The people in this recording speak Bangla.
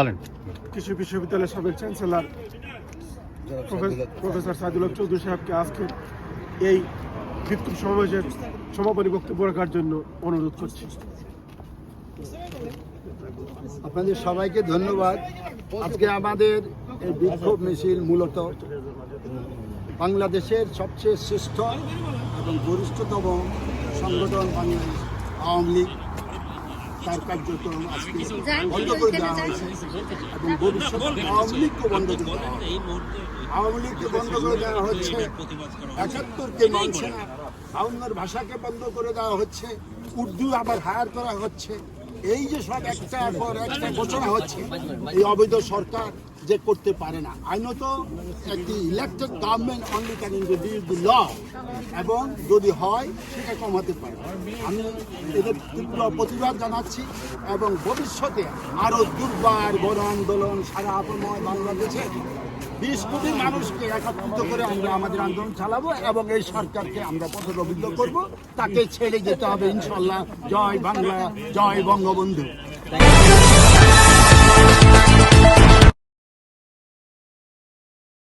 বলেন। কৃষি বিশ্ববিদ্যালয়ের সাবেক চ্যান্সেলর প্রফেসর- সাইদুল চৌধুরী সাহেবকে আজকে এই বিক্ষোভ সমাবেশের সমাপনী বক্তব্য রাখার জন্য অনুরোধ করছি। আপনাদের সবাইকে ধন্যবাদ। আজকে আমাদের এই বিক্ষোভ মিছিল মূলত বাংলাদেশের সবচেয়ে শ্রেষ্ঠ এবং গরিষ্ঠতম সংগঠন বাংলাদেশ আওয়ামী লীগ। আজকে বন্ধ করে দেওয়া হয়েছে এবং ভবিষ্যতে আওয়ামী লীগকে বন্ধ করে দেওয়া। আওয়ামী লীগকে বন্ধ করে দেওয়া হচ্ছে একাত্তরকে মানছে না বাউন্নর ভাষাকে বন্ধ করে দেওয়া হচ্ছে উর্দু আবার হায়ার করা হচ্ছে এই যে সব একটা পর একটা ঘোষণা হচ্ছে, এই অবৈধ সরকার যে করতে পারে না। আইনত একটি elected government only can introduce the law এবং যদি হয়, সেটা কমাতে পারে। আমি এদের তীব্র প্রতিবাদ জানাচ্ছি এবং ভবিষ্যতে আরও দুর্বার গণ আন্দোলন, সারা আপময় বাংলাদেশে বিশ কোটি মানুষকে একত্রিত করে আমরা আমাদের আন্দোলন চালাবো এবং এই সরকারকে আমরা পথরবিদ্ধ করব। তাকে ছেড়ে যেতে হবে, ইনশাল্লাহ। জয় বাংলা, জয় বঙ্গবন্ধু।